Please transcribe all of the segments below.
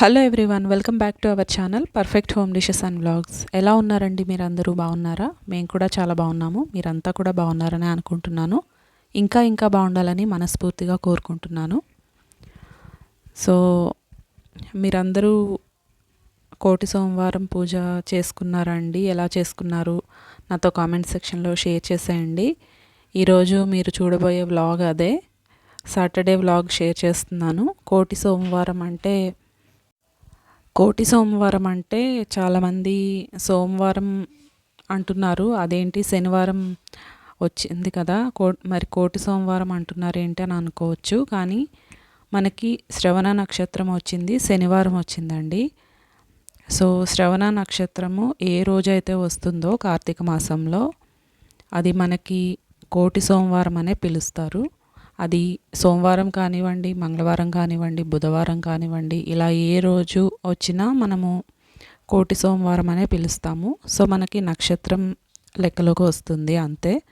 Hello everyone welcome back to our channel perfect home dishes and vlogs ఎలా ఉన్నారండి మీరందరూ? బాగున్నారా? మేము కూడా చాలా బాగున్నాము. మీరంతా కూడా బాగున్నారని అనుకుంటున్నాను. ఇంకా ఇంకా బాగుండాలని మనస్ఫూర్తిగా కోరుకుంటున్నాను. సో మీరందరూ కోటి సోమవారం పూజ చేసుకున్నారండి? ఎలా చేసుకున్నారు? నాతో కామెంట్ సెక్షన్లో షేర్ చేసేయండి. ఈరోజు మీరు చూడబోయే వ్లాగ్ అదే. సాటర్డే వ్లాగ్ షేర్ చేస్తున్నాను. కోటి సోమవారం అంటే కోటి సోమవారం అంటే చాలామంది సోమవారం అంటున్నారు. అదేంటి? శనివారం వచ్చింది కదా. కో మరి కోటి సోమవారం అంటున్నారు ఏంటి అని అనుకోవచ్చు. కానీ మనకి శ్రవణ నక్షత్రం వచ్చింది శనివారం వచ్చిందండి. సో శ్రవణ నక్షత్రము ఏ రోజైతే వస్తుందో కార్తీక మాసంలో అది మనకి కోటి సోమవారం అనే పిలుస్తారు. అది సోమవారం కానివ్వండి మంగళవారం కానివ్వండి బుధవారం కానివ్వండి ఇలా ఏ రోజు వచ్చినా మనము కోటి సోమవారం అనే పిలుస్తాము. సో మనకి నక్షత్రం లెక్కలోకి వస్తుంది అంతే.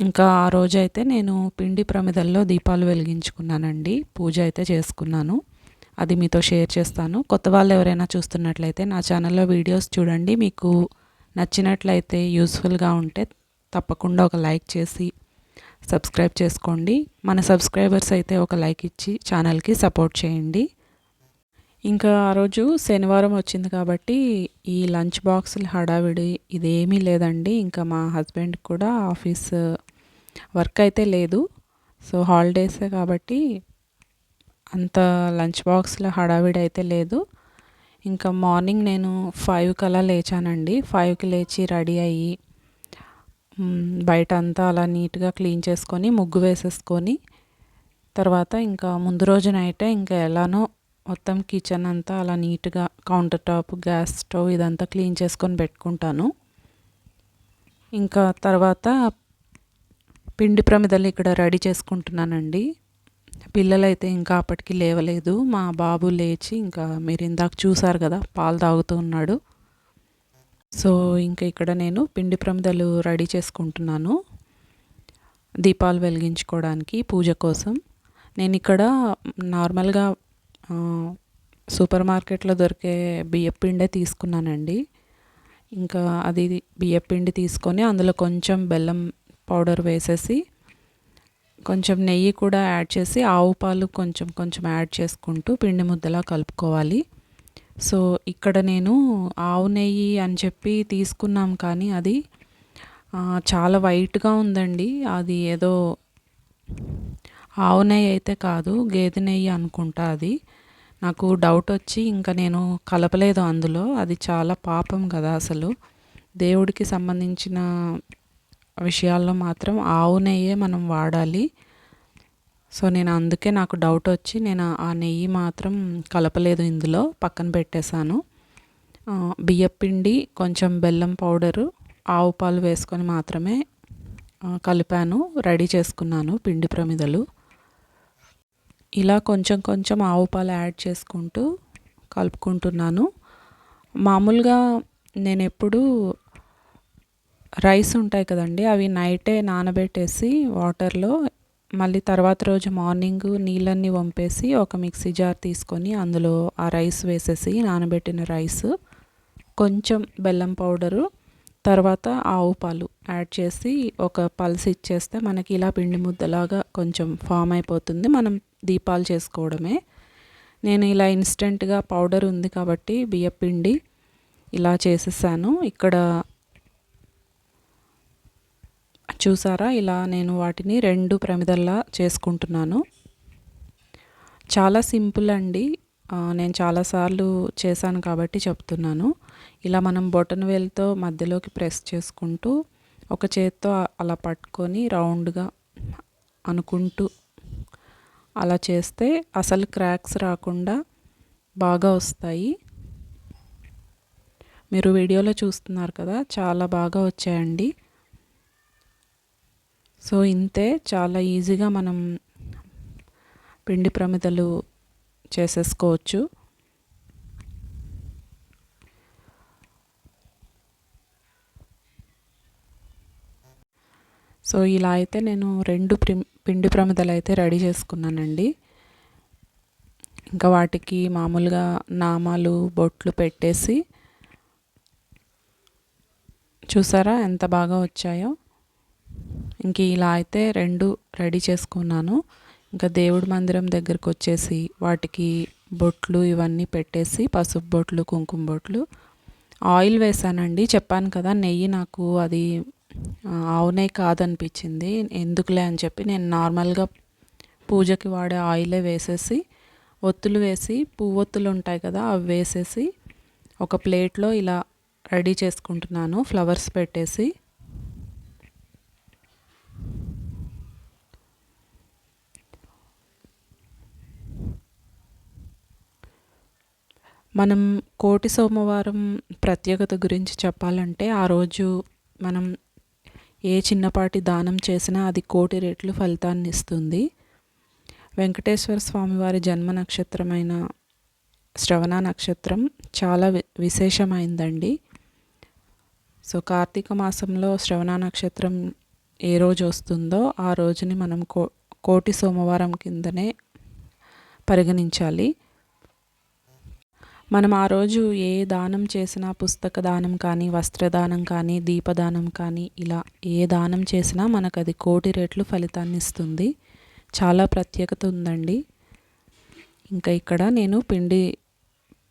ఇంకా ఆ రోజైతే నేను పిండి ప్రమిదల్లో దీపాలు వెలిగించుకున్నానండి. పూజ అయితే చేసుకున్నాను. అది మీతో షేర్ చేస్తాను. కొత్త వాళ్ళు ఎవరైనా చూస్తున్నట్లయితే నా ఛానల్లో వీడియోస్ చూడండి. మీకు నచ్చినట్లయితే యూస్ఫుల్గా ఉంటే తప్పకుండా ఒక లైక్ చేసి సబ్స్క్రైబ్ చేసుకోండి. మన సబ్స్క్రైబర్స్ అయితే ఒక లైక్ ఇచ్చి ఛానల్కి సపోర్ట్ చేయండి. ఇంకా ఆ రోజు శనివారం వచ్చింది కాబట్టి ఈ లంచ్ బాక్సులు హడావిడి ఇదేమీ లేదండి. ఇంకా మా హస్బెండ్ కూడా ఆఫీస్ వర్క్ అయితే లేదు. సో హాలిడేసే కాబట్టి అంత లంచ్ బాక్స్లో హడావిడి అయితే లేదు. ఇంకా మార్నింగ్ నేను ఫైవ్కి అలా లేచానండి. ఫైవ్కి లేచి రెడీ అయ్యి బయట అంతా అలా నీట్గా క్లీన్ చేసుకొని ముగ్గు వేసేసుకొని తర్వాత ఇంకా ముందు రోజు నైటే ఇంకా ఎలానో మొత్తం కిచెన్ అంతా అలా నీట్గా కౌంటర్ టాప్ గ్యాస్ స్టవ్ ఇదంతా క్లీన్ చేసుకొని పెట్టుకుంటాను. ఇంకా తర్వాత పిండి ప్రమిదలు ఇక్కడ రెడీ చేసుకుంటున్నానండి. పిల్లలైతే ఇంకా అప్పటికి లేవలేదు. మా బాబు లేచి ఇంకా మీరు ఇందాక చూసారు కదా పాలు తాగుతూ ఉన్నాడు. సో ఇంకా ఇక్కడ నేను పిండి ప్రమిదలు రెడీ చేసుకుంటున్నాను. దీపాలు వెలిగించుకోవడానికి పూజ కోసం. నేను ఇక్కడ నార్మల్గా సూపర్ మార్కెట్లో దొరికే బియ్యపిండే తీసుకున్నానండి. ఇంకా అది బియ్యపిండి తీసుకొని అందులో కొంచెం బెల్లం పౌడర్ వేసేసి కొంచెం నెయ్యి కూడా యాడ్ చేసి ఆవు పాలు కొంచెం కొంచెం యాడ్ చేసుకుంటూ పిండి ముద్దలా కలుపుకోవాలి. సో ఇక్కడ నేను ఆవు నెయ్యి అని చెప్పి తీసుకున్నాం కానీ అది చాలా వైట్గా ఉందండి. అది ఏదో ఆవు నెయ్యి అయితే కాదు గేదె నెయ్యి అనుకుంటా అది. నాకు డౌట్ వచ్చి ఇంకా నేను కలపలేదు అందులో. అది చాలా పాపం కదా అసలు. దేవుడికి సంబంధించిన విషయాల్లో మాత్రం ఆవు నెయ్యే మనం వాడాలి. సో నేను అందుకే నాకు డౌట్ వచ్చి నేను ఆ నెయ్యి మాత్రం కలపలేదు ఇందులో పక్కన పెట్టేశాను. బియ్యపిండి కొంచెం బెల్లం పౌడరు ఆవు పాలు వేసుకొని మాత్రమే కలిపాను రెడీ చేసుకున్నాను పిండి ప్రమిదలు. ఇలా కొంచెం కొంచెం ఆవు పాలు యాడ్ చేసుకుంటూ కలుపుకుంటున్నాను. మామూలుగా నేను ఎప్పుడు రైస్ ఉంటాయి కదండి అవి నైటే నానబెట్టేసి వాటర్లో మళ్ళీ తర్వాత రోజు మార్నింగ్ నీళ్ళన్నీ వంపేసి ఒక మిక్సీ జార్ తీసుకొని అందులో ఆ రైస్ వేసేసి నానబెట్టిన రైస్ కొంచెం బెల్లం పౌడరు తర్వాత ఆవు పాలు యాడ్ చేసి ఒక పల్స్ ఇచ్చేస్తే మనకి ఇలా పిండి ముద్దలాగా కొంచెం ఫామ్ అయిపోతుంది. మనం దీపాలు చేసుకోవడమే. నేను ఇలా ఇన్స్టెంట్గా పౌడర్ ఉంది కాబట్టి బియ్యపిండి ఇలా చేసేసాను. ఇక్కడ చూసారా? ఇలా నేను వాటిని రెండు ప్రమిదల్లా చేసుకుంటున్నాను. చాలా సింపుల్ అండి. నేను చాలాసార్లు చేశాను కాబట్టి చెప్తున్నాను. ఇలా మనం బొటన్ వేలుతో మధ్యలోకి ప్రెస్ చేసుకుంటూ ఒక చేత్తో అలా పట్టుకొని రౌండ్గా అనుకుంటూ అలా చేస్తే అసలు క్రాక్స్ రాకుండా బాగా వస్తాయి. మీరు వీడియోలో చూస్తున్నారు కదా చాలా బాగా వచ్చాయండి. సో ఇంతే చాలా ఈజీగా మనం పిండి ప్రమిదలు చేసేసుకోవచ్చు. సో ఇలా అయితే నేను రెండు పిండి ప్రమిదలు అయితే రెడీ చేసుకున్నానండి. ఇంకా వాటికి మామూలుగా నామాలు బొట్లు పెట్టేసి చూసారా ఎంత బాగా వచ్చాయో? ఇంక ఇలా అయితే రెండు రెడీ చేసుకున్నాను. ఇంకా దేవుడి మందిరం దగ్గరకు వచ్చేసి వాటికి బొట్లు ఇవన్నీ పెట్టేసి పసుపు బొట్లు కుంకుమ బొట్లు. ఆయిల్ వేసానండి. చెప్పాను కదా నెయ్యి నాకు అది ఆవునే కాదనిపించింది. ఎందుకులే అని చెప్పి నేను నార్మల్గా పూజకి వాడే ఆయిలే వేసేసి ఒత్తులు వేసి పువ్వొత్తులు ఉంటాయి కదా అవి వేసేసి ఒక ప్లేట్లో ఇలా రెడీ చేసుకుంటున్నాను. ఫ్లవర్స్ పెట్టేసి. మనం కోటి సోమవారం ప్రత్యేకత గురించి చెప్పాలంటే ఆ రోజు మనం ఏ చిన్నపాటి దానం చేసినా అది కోటి రెట్లు ఫలితాన్ని ఇస్తుంది. వెంకటేశ్వర స్వామివారి జన్మ నక్షత్రమైన శ్రవణ నక్షత్రం చాలా విశేషమైందండి. సో కార్తీక మాసంలో శ్రవణ నక్షత్రం ఏ రోజు వస్తుందో ఆ రోజుని మనం కో కోటి సోమవారం కిందనే పరిగణించాలి. మనం ఆ రోజు ఏ దానం చేసినా పుస్తక దానం కానీ వస్త్రదానం కానీ దీపదానం కానీ ఇలా ఏ దానం చేసినా మనకు అది కోటి రెట్లు ఫలితాన్ని ఇస్తుంది. చాలా ప్రత్యేకత ఉందండి. ఇంకా ఇక్కడ నేను పిండి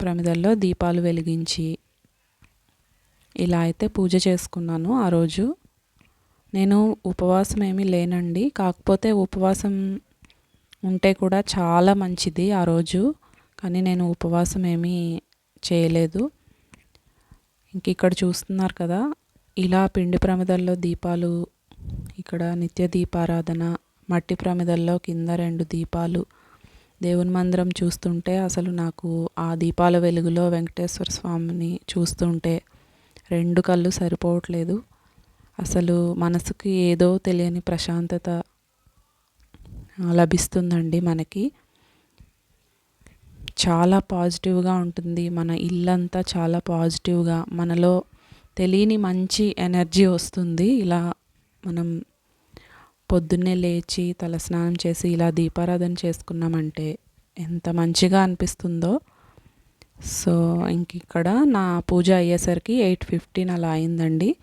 ప్రమిదల్లో దీపాలు వెలిగించి ఇలా అయితే పూజ చేసుకున్నాను ఆ రోజు. నేను ఉపవాసం ఏమీ లేనండి. కాకపోతే ఉపవాసం ఉంటే కూడా చాలా మంచిది ఆ రోజు. కానీ నేను ఉపవాసం ఏమీ చేయలేదు. ఇంక ఇక్కడ చూస్తున్నారు కదా ఇలా పిండి ప్రమిదల్లో దీపాలు ఇక్కడ నిత్య దీపారాధన మట్టి ప్రమిదల్లో కింద రెండు దీపాలు. దేవుని మందిరం చూస్తుంటే అసలు నాకు ఆ దీపాల వెలుగులో వెంకటేశ్వర స్వామిని చూస్తుంటే రెండు కళ్ళు సరిపోవట్లేదు. అసలు మనసుకి ఏదో తెలియని ప్రశాంతత లభిస్తుందండి మనకి. చాలా పాజిటివ్గా ఉంటుంది. మన ఇల్లంతా చాలా పాజిటివ్గా మనలో తెలియని మంచి ఎనర్జీ వస్తుంది. ఇలా మనం పొద్దున్నే లేచి తలస్నానం చేసి ఇలా దీపారాధన చేసుకున్నామంటే ఎంత మంచిగా అనిపిస్తుందో. సో ఇంక ఇక్కడ నా పూజ అయ్యేసరికి ఎయిట్ ఫిఫ్టీన్ అలా అయిందండి.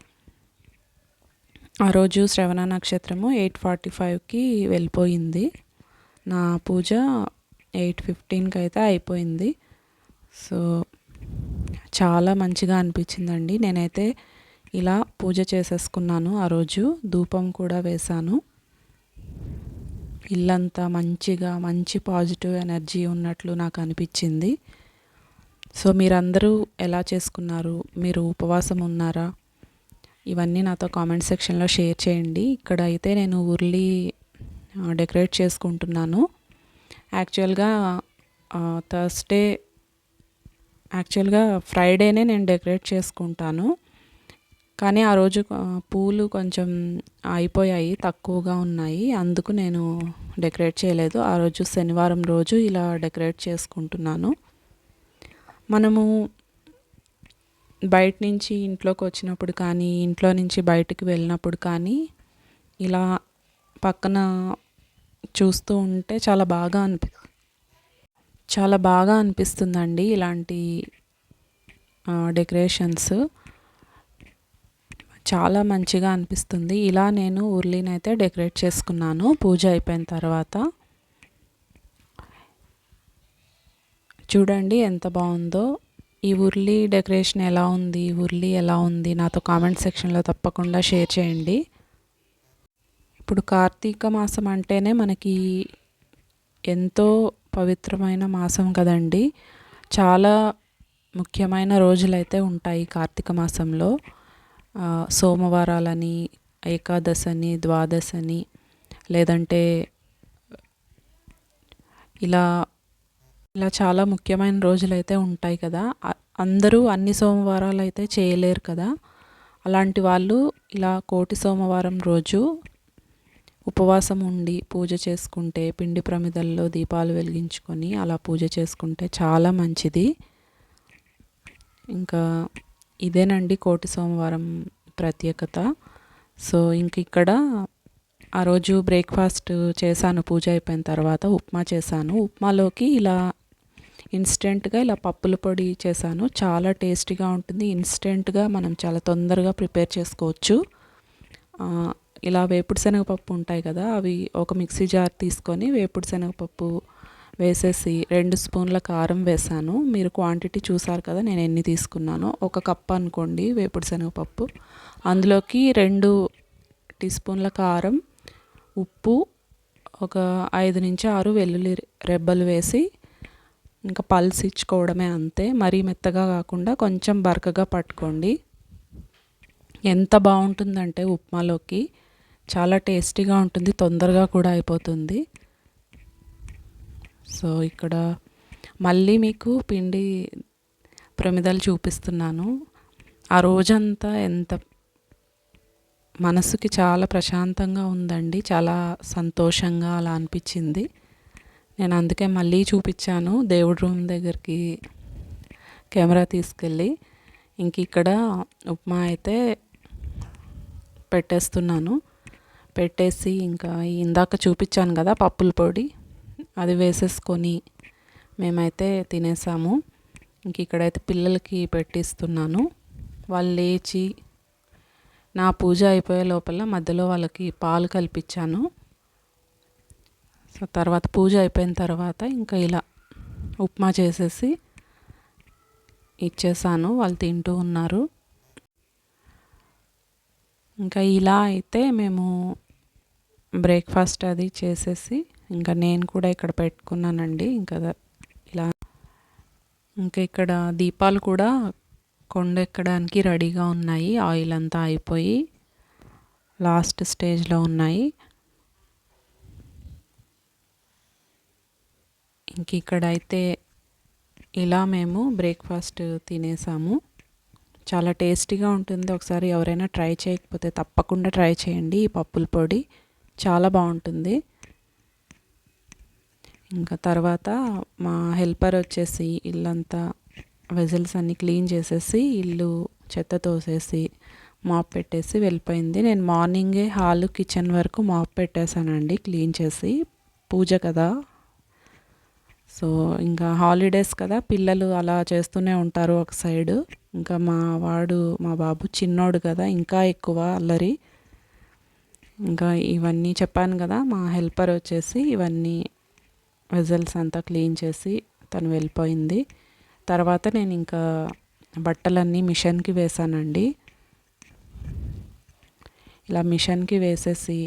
ఆ రోజు శ్రవణ నక్షత్రము ఎయిట్ ఫార్టీ ఫైవ్కి వెళ్ళిపోయింది. నా పూజ ఎయిట్ ఫిఫ్టీన్కి అయితే అయిపోయింది. సో చాలా మంచిగా అనిపించిందండి. నేనైతే ఇలా పూజ చేసేసుకున్నాను. ఆ రోజు ధూపం కూడా వేశాను. ఇల్లంతా మంచిగా మంచి పాజిటివ్ ఎనర్జీ ఉన్నట్లు నాకు అనిపించింది. సో మీరందరూ ఎలా చేసుకున్నారు? మీరు ఉపవాసం ఉన్నారా? ఇవన్నీ నాతో కామెంట్ సెక్షన్లో షేర్ చేయండి. ఇక్కడ అయితే నేను ఉర్లీ డెకరేట్ చేసుకుంటున్నాను. యాక్చువల్గా థర్స్డే యాక్చువల్గా ఫ్రైడేనే నేను డెకరేట్ చేసుకుంటాను. కానీ ఆ రోజు పూలు కొంచెం అయిపోయాయి తక్కువగా ఉన్నాయి. అందుకు నేను డెకరేట్ చేయలేదు. ఆ రోజు శనివారం రోజు ఇలా డెకరేట్ చేసుకుంటున్నాను. మనము బయట నుంచి ఇంట్లోకి వచ్చినప్పుడు కానీ ఇంట్లో నుంచి బయటికి వెళ్ళినప్పుడు కానీ ఇలా పక్కన చూస్తూ ఉంటే చాలా బాగా అనిపి చాలా బాగా అనిపిస్తుందండి ఇలాంటి డెకరేషన్స్. చాలా మంచిగా అనిపిస్తుంది. ఇలా నేను ఉర్లీనైతే డెకరేట్ చేసుకున్నాను. పూజ అయిపోయిన తర్వాత. చూడండి ఎంత బాగుందో. ఈ ఉర్లీ డెకరేషన్ ఎలా ఉంది? ఉర్లీ ఎలా ఉంది? నాతో కామెంట్ సెక్షన్లో తప్పకుండా షేర్ చేయండి. ఇప్పుడు కార్తీక మాసం అంటేనే మనకి ఎంతో పవిత్రమైన మాసం కదండి. చాలా ముఖ్యమైన రోజులైతే ఉంటాయి కార్తీక మాసంలో. సోమవారాలని ఏకాదశని ద్వాదశని లేదంటే ఇలా ఇలా చాలా ముఖ్యమైన రోజులైతే ఉంటాయి కదా. అందరూ అన్ని సోమవారాలు అయితే చేయలేరు కదా. అలాంటి వాళ్ళు ఇలా కోటి సోమవారం రోజు ఉపవాసం ఉండి పూజ చేసుకుంటే పిండి ప్రమిదల్లో దీపాలు వెలిగించుకొని అలా పూజ చేసుకుంటే చాలా మంచిది. ఇంకా ఇదేనండి కోటి సోమవారం ప్రత్యేకత. సో ఇంక ఇక్కడ ఆ రోజు బ్రేక్ఫాస్ట్ చేశాను పూజ అయిపోయిన తర్వాత ఉప్మా చేశాను. ఉప్మాలోకి ఇలా ఇన్స్టెంట్గా ఇలా పప్పుల పొడి చేశాను. చాలా టేస్టీగా ఉంటుంది. ఇన్స్టెంట్గా మనం చాలా తొందరగా ప్రిపేర్ చేసుకోవచ్చు. ఇలా వేపుడు శనగపప్పు ఉంటాయి కదా అవి ఒక మిక్సీ జార్ తీసుకొని వేపుడు శనగపప్పు వేసేసి రెండు స్పూన్ల కారం వేసాను. మీరు క్వాంటిటీ చూసారు కదా నేను ఎన్ని తీసుకున్నానో. ఒక కప్ అనుకోండి వేపుడు శనగపప్పు. అందులోకి రెండు టీ స్పూన్ల కారం ఉప్పు ఒక ఐదు నుంచి ఆరు వెల్లుల్లి రెబ్బలు వేసి ఇంకా పల్స్ ఇచ్చుకోవడమే అంతే. మరీ మెత్తగా కాకుండా కొంచెం బరకగా పట్టుకోండి. ఎంత బాగుంటుందంటే ఉప్మాలోకి. చాలా టేస్టీగా ఉంటుంది తొందరగా కూడా అయిపోతుంది. సో ఇక్కడ మళ్ళీ మీకు పిండి ప్రమిదలు చూపిస్తున్నాను. ఆ రోజంతా ఎంత మనసుకి చాలా ప్రశాంతంగా ఉందండి చాలా సంతోషంగా అలా అనిపించింది. నేను అందుకే మళ్ళీ చూపించాను దేవుడి రూమ్ దగ్గరికి కెమెరా తీసుకెళ్ళి. ఇంక ఇక్కడ ఉప్మా అయితే పెట్టేస్తున్నాను. పెట్టేసి ఇంకా ఇందాక చూపించాను కదా పప్పుల పొడి అది వేసేసుకొని మేమైతే తినేసాము. ఇంక ఇక్కడైతే పిల్లలకి పెట్టిస్తున్నాను. వాళ్ళు లేచి నా పూజ అయిపోయే లోపల మధ్యలో వాళ్ళకి పాలు కల్పించాను. సో తర్వాత పూజ అయిపోయిన తర్వాత ఇంకా ఇలా ఉప్మా చేసేసి ఇచ్చేసాను. వాళ్ళు తింటూ ఉన్నారు. ఇంకా ఇలా అయితే మేము బ్రేక్ఫాస్ట్ అది చేసేసి ఇంకా నేను కూడా ఇక్కడ పెట్టుకున్నానండి. ఇంకా ఇలా ఇంకా ఇక్కడ దీపాలు కూడా కొండెక్కడానికి రెడీగా ఉన్నాయి. ఆయిల్ అంతా అయిపోయి లాస్ట్ స్టేజ్లో ఉన్నాయి. ఇంక ఇక్కడైతే ఇలా మేము బ్రేక్ఫాస్ట్ తినేసాము. చాలా టేస్టీగా ఉంటుంది. ఒకసారి ఎవరైనా ట్రై చేయకపోతే తప్పకుండా ట్రై చేయండి. ఈ పప్పుల పొడి చాలా బాగుంటుంది. ఇంకా తర్వాత మా హెల్పర్ వచ్చేసి ఇల్లంతా వెజల్స్ అన్నీ క్లీన్ చేసేసి ఇల్లు చెత్త తోసేసి మాప్ పెట్టేసి వెళ్ళిపోయింది. నేను మార్నింగే హాల్ కిచెన్ వరకు మాప్ పెట్టేశానండి. క్లీన్ చేసి. పూజ కదా. సో ఇంకా హాలిడేస్ కదా పిల్లలు అలా చేస్తూనే ఉంటారు ఒక సైడ్ ఇంకా మా వాడు మా బాబు చిన్నోడు కదా ఇంకా ఎక్కువ అల్లరి. ఇంకా ఇవన్నీ చెప్పాను కదా మా హెల్పర్ వచ్చేసి ఇవన్నీ వెజల్స్ అంతా క్లీన్ చేసి తను వెళ్ళిపోయింది. తర్వాత నేను ఇంకా బట్టలన్నీ మిషన్కి వేసానండి. ఇలా మిషన్కి వేసేసి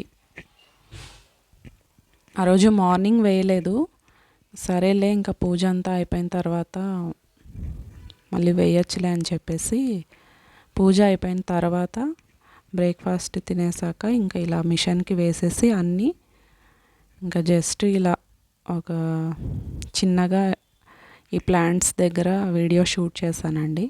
ఆ రోజు మార్నింగ్ వేయలేదు. సరేలే ఇంకా పూజ అంతా అయిపోయిన తర్వాత మళ్ళీ వేయచ్చులే అని చెప్పేసి పూజ అయిపోయిన తర్వాత బ్రేక్ఫాస్ట్ తినేసాక ఇంకా ఇలా మిషన్కి వేసేసి అన్నీ ఇంకా జస్ట్ ఇలా ఒక చిన్నగా ఈ ప్లాంట్స్ దగ్గర వీడియో షూట్ చేశానండి.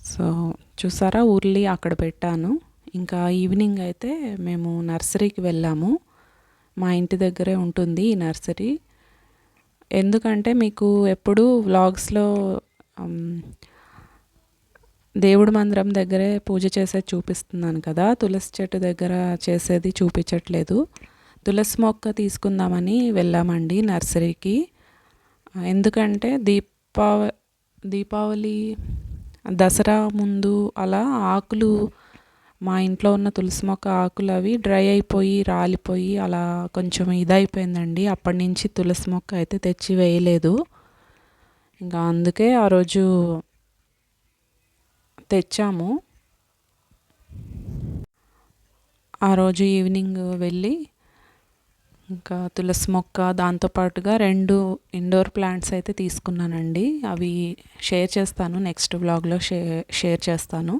సో చూసారా ఊర్లీ అక్కడ పెట్టాను. ఇంకా ఈవినింగ్ అయితే మేము నర్సరీకి వెళ్ళాము. మా ఇంటి దగ్గరే ఉంటుంది ఈ నర్సరీ. ఎందుకంటే మీకు ఎప్పుడూ వ్లాగ్స్లో దేవుడి మందిరం దగ్గరే పూజ చేసేది చూపిస్తున్నాను కదా. తులసి చెట్టు దగ్గర చేసేది చూపించట్లేదు. తులసి మొక్క తీసుకుందామని వెళ్ళామండి నర్సరీకి. ఎందుకంటే దీపావ దీపావళి దసరా ముందు అలా ఆకులు మా ఇంట్లో ఉన్న తులసి మొక్క ఆకులు అవి డ్రై అయిపోయి రాలిపోయి అలా కొంచెం ఇదైపోయిందండి. అప్పటి నుంచి తులసి మొక్క అయితే తెచ్చి వేయలేదు. ఇంకా అందుకే ఆ రోజు తెచ్చాము. ఆ రోజు ఈవినింగ్ వెళ్ళి ఇంకా తులసి మొక్క దాంతోపాటుగా రెండు ఇండోర్ ప్లాంట్స్ అయితే తీసుకున్నానండి. అవి షేర్ చేస్తాను నెక్స్ట్ వ్లాగ్లో షే షేర్ చేస్తాను.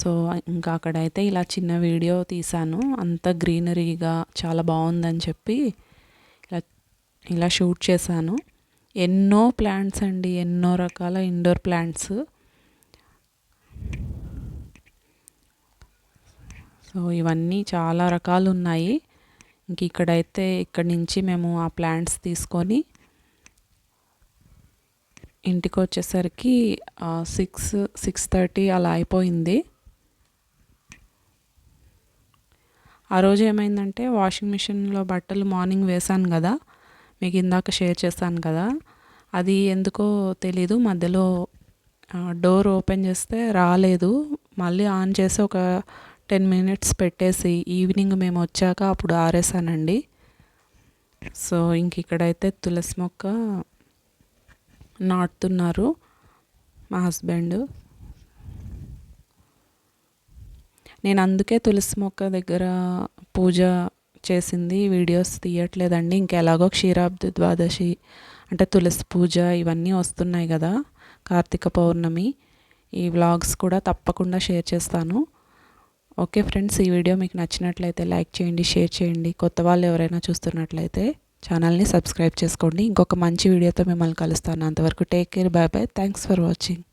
సో ఇంకా అక్కడైతే ఇలా చిన్న వీడియో తీశాను. అంత గ్రీనరీగా చాలా బాగుందని చెప్పి ఇలా ఇలా షూట్ చేశాను. ఎన్నో ప్లాంట్స్ అండి ఎన్నో రకాల ఇండోర్ ప్లాంట్స్. సో ఇవన్నీ చాలా రకాలు ఉన్నాయి. ఇంక ఇక్కడైతే ఇక్కడి నుంచి మేము ఆ ప్లాంట్స్ తీసుకొని ఇంటికి వచ్చేసరికి సిక్స్ సిక్స్ థర్టీ అలా అయిపోయింది. ఆ రోజు ఏమైందంటే వాషింగ్ మిషన్లో బట్టలు మార్నింగ్ వేశాను కదా మీకు ఇందాక షేర్ చేశాను కదా అది ఎందుకో తెలీదు మధ్యలో డోర్ ఓపెన్ చేస్తే రాలేదు మళ్ళీ ఆన్ చేసి ఒక టెన్ మినిట్స్ పెట్టేసి ఈవినింగ్ మేము వచ్చాక అప్పుడు ఆరేసానండి సో ఇంక ఇక్కడైతే తులసి మొక్క నాటుతున్నారు మా హస్బెండ్. నేను అందుకే తులసి మొక్క దగ్గర పూజ చేసింది వీడియోస్ తీయట్లేదండి. ఇంకెలాగో క్షీరాబ్ది ద్వాదశి అంటే తులసి పూజ ఇవన్నీ వస్తున్నాయి కదా కార్తీక పౌర్ణమి. ఈ వ్లాగ్స్ కూడా తప్పకుండా షేర్ చేస్తాను. ఓకే ఫ్రెండ్స్ ఈ వీడియో మీకు నచ్చినట్లయితే లైక్ చేయండి షేర్ చేయండి. కొత్త వాళ్ళు ఎవరైనా చూస్తున్నట్లయితే ఛానల్ని సబ్స్క్రైబ్ చేసుకోండి. ఇంకొక మంచి వీడియోతో మిమ్మల్ని కలుస్తాను. అంతవరకు take care bye bye. Thanks for watching.